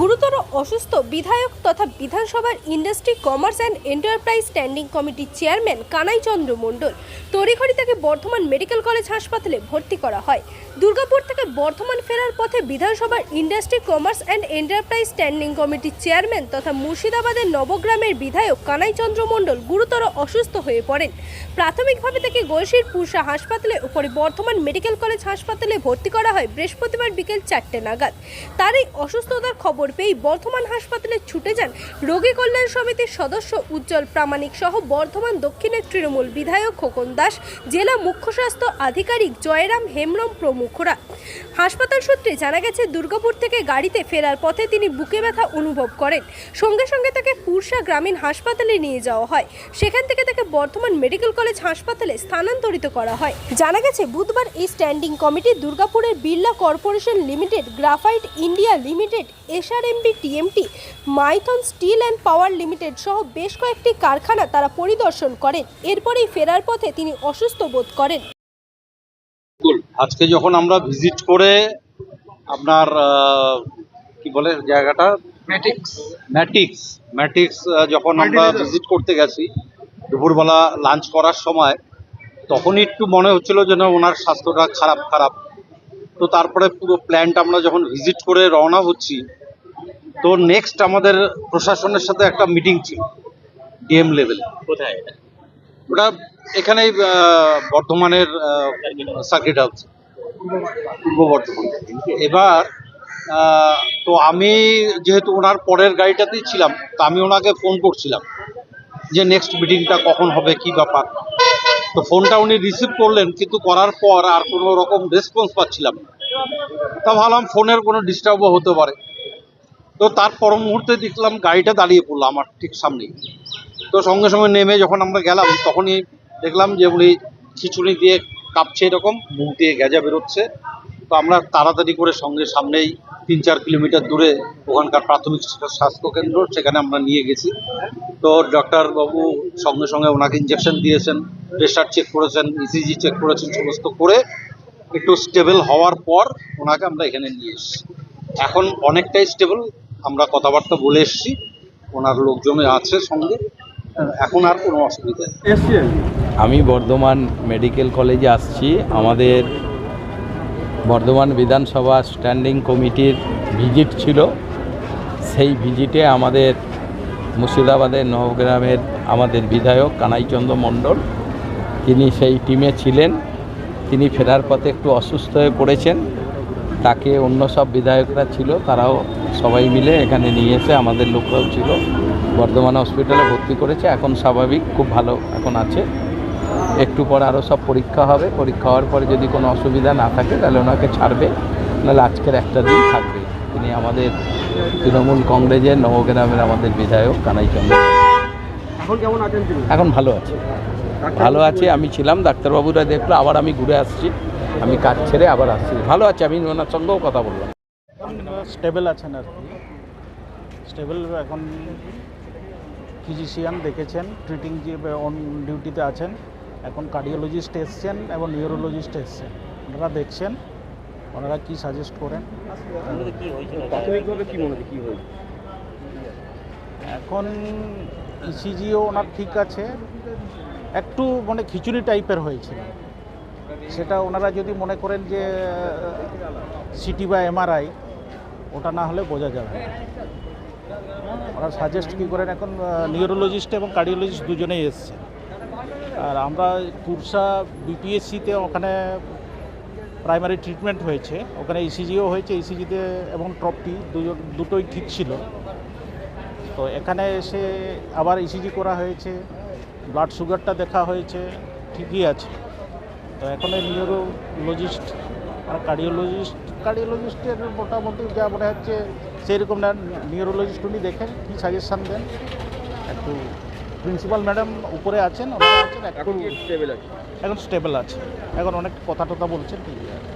গুরুতর অসুস্থ বিধায়ক তথা বিধানসভার industry, commerce and enterprise standing কমিটির চেয়ারম্যান কানাই চন্দ্র মণ্ডল। তড়িঘড়ি তাকে বর্ধমান মেডিকেল কলেজ হাসপাতালে ভর্তি করা হয়। দুর্গাপুর থেকে বর্ধমান ফেরার পথে বিধানসভার industry, commerce and enterprise standing কমিটির চেয়ারম্যান তথা মুর্শিদাবাদের নবগ্রামের বিধায়ক কানাই চন্দ্র মণ্ডল গুরুতর অসুস্থ হয়ে পড়েন। প্রাথমিকভাবে তাকে গলসির পুরসা হাসপাতালে ও পরে বর্ধমান মেডিকেল কলেজ হাসপাতালে ভর্তি করা হয় বৃহস্পতিবার বিকেল চারটে নাগাদ। তার এই অসুস্থতার খবর পেয়েই বর্ধমান হাসপাতালে ছুটে যান রোগী কল্যাণ সমিতির সদস্য উজ্জ্বল প্রামাণিক সহ বর্ধমান দক্ষিণের তৃণমূল বিধায়ক খোকন দাস, জেলা মুখ্য স্বাস্থ্য আধিকারিক জয়রাম হেমব্রম প্রমুখরা। হাসপাতাল সূত্রে জানা গেছে, দুর্গাপুর থেকে গাড়িতে ফেরার পথে তিনি বুকে ব্যথা অনুভব করেন। সঙ্গে সঙ্গে তাকে পুরসা গ্রামীণ হাসপাতালে নিয়ে যাওয়া হয়। সেখান থেকে তাকে বর্ধমান মেডিকেল কলেজ হাসপাতালে স্থানান্তরিত করা হয়। জানা গেছে, বুধবার এই স্ট্যান্ডিং কমিটি দুর্গাপুরের Birla corporation limited, graphite India limited SRMB TMT Maithon steel and power limited সহ বেশ কয়েকটি কারখানা তারা পরিদর্শন করেন। এরপরেই ফেরার পথে তিনি অসুস্থ বোধ করেন। আজকে যখন আমরা ভিজিট করে আপনার আহ, কি বলে জায়গাটা? ম্যাটিক্স ম্যাটিক্স ম্যাটিক্স যখন আমরা ভিজিট করতে গেছি দুপুরবেলা লাঞ্চ করার সময় তখনই একটু মনে হচ্ছিল যেন ওনার স্বাস্থ্যটা খারাপ খারাপ। তো তারপরে পুরো প্ল্যানটা আমরা যখন ভিজিট করে রওনা হচ্ছি তো নেক্সট আমাদের প্রশাসনের সাথে একটা মিটিং ছিল ডিএম লেভেল কোথায়? এটা ওটা এখানেই বর্ধমানের সার্কিট হাউস পূর্ব বর্ধমান। এবার তো আমি যেহেতু ওনার পরের গাড়িটাতেই ছিলাম তো আমি ওনাকে ফোন করছিলাম যে নেক্সট মিটিংটা কখন হবে কি ব্যাপার। তো ফোনটা উনি রিসিভ করলেন কিন্তু করার পর আর কোনো রকম রেসপন্স পাচ্ছিলাম না। তা ভাবলাম ফোনের কোনো ডিস্টার্বও হতে পারে। তো তার পর মুহূর্তে দেখলাম গাড়িটা দাঁড়িয়ে পড়ল আমার ঠিক সামনেই। তো সঙ্গে সঙ্গে নেমে যখন আমরা গেলাম, তখনই দেখলাম যে উনি খিচুড়ি দিয়ে কাঁপছে এরকম, মুখ দিয়ে গেজা বেরোচ্ছে। তো আমরা তাড়াতাড়ি করে সঙ্গে সামনেই তিন চার কিলোমিটার দূরে ওখানকার প্রাথমিক স্বাস্থ্য কেন্দ্র সেখানে আমরা নিয়ে গেছি। তো ডক্টর বাবু সঙ্গে সঙ্গে ওনাকে ইঞ্জেকশন দিয়েছেন প্রেশার চেক করেছেন ইসিজি চেক করেছেন, সমস্ত করে একটু স্টেবল হওয়ার পর ওনাকে আমরা এখানে নিয়ে এসেছি। এখন অনেকটাই স্টেবল আমরা কথাবার্তা বলে এসেছি ওনার লোকজন আছে সঙ্গে এখন আর কোনো অসুবিধা নেই। আমি বর্ধমান মেডিকেল কলেজে আসছি। আমাদের বর্ধমান বিধানসভা স্ট্যান্ডিং কমিটির ভিজিট ছিল। সেই ভিজিটে আমাদের মুর্শিদাবাদের নবগ্রামের আমাদের বিধায়ক কানাইচন্দ্র মণ্ডল তিনি সেই টিমে ছিলেন। তিনি ফেরার পথে একটু অসুস্থ হয়ে পড়েছেন। তাকে অন্য সব বিধায়করা ছিল তারাও সবাই মিলে এখানে নিয়ে এসে আমাদের লোকরাও ছিল। বর্ধমান হসপিটালে ভর্তি করেছে এখন স্বাভাবিক খুব ভালো এখন আছে। একটু পর আরও সব পরীক্ষা হবে। পরীক্ষা হওয়ার পরে যদি কোনো অসুবিধা না থাকে তাহলে ওনাকে ছাড়বে। নাহলে আজকের একটা দিন থাকবে। তিনি আমাদের তৃণমূল কংগ্রেসের নবগ্রামের আমাদের বিধায়ক কানাইচন্দ্র। এখন কেমন এখন ভালো আছে। ভালো আছে আমি ছিলাম ডাক্তারবাবুরা দেখল আবার আমি ঘুরে আসছি। আমি কাজ ছেড়ে আবার আসছি। ভালো আছে আমি ওনার সঙ্গেও কথা বললাম। স্টেবল আছেন আর কি। স্টেবল এখন ফিজিশিয়ান দেখেছেন, ট্রিটিং যে অন ডিউটিতে আছেন, এখন কার্ডিওলজিস্ট এসছেন এবং নিউরোলজিস্ট এসছেন। ওনারা দেখছেন, ওনারা কি সাজেস্ট করেন? হয়েছে এখন ইসিজিও ওনার ঠিক আছে, একটু মানে খিচুড়ি টাইপের হয়েছিল সেটা ওনারা যদি মনে করেন যে সিটি বা এমআরআই ওটা না হলে বোঝা যাবে ওরা সাজেস্ট কী করেন এখন নিউরোলজিস্ট এবং কার্ডিওলজিস্ট দুজনেই এসছে। আর আমরা কুরসা বিপিএসসিতে ওখানে প্রাইমারি ট্রিটমেন্ট হয়েছে। ওখানে ইসিজিও হয়েছে ইসিজিতে এবং ট্রপটি দুজন, দুটোই ঠিক ছিল। তো এখানে এসে আবার ইসিজি করা হয়েছে ব্লাড সুগারটা দেখা হয়েছে, ঠিকই আছে। তো এখন নিউরোলজিস্ট আর কার্ডিওলজিস্ট কার্ডিওলজিস্টের মোটামুটি যা মনে হচ্ছে সেরকম না। নিউরোলজিস্ট উনি দেখেন কী সাজেশান দেন? একটু প্রিন্সিপাল ম্যাডাম উপরে আছেন আছেন এখন স্টেবেল স্টেবল আছে? এখন স্টেবল আছে। এখন অনেক কথা টথা বলছেন ঠিক আছে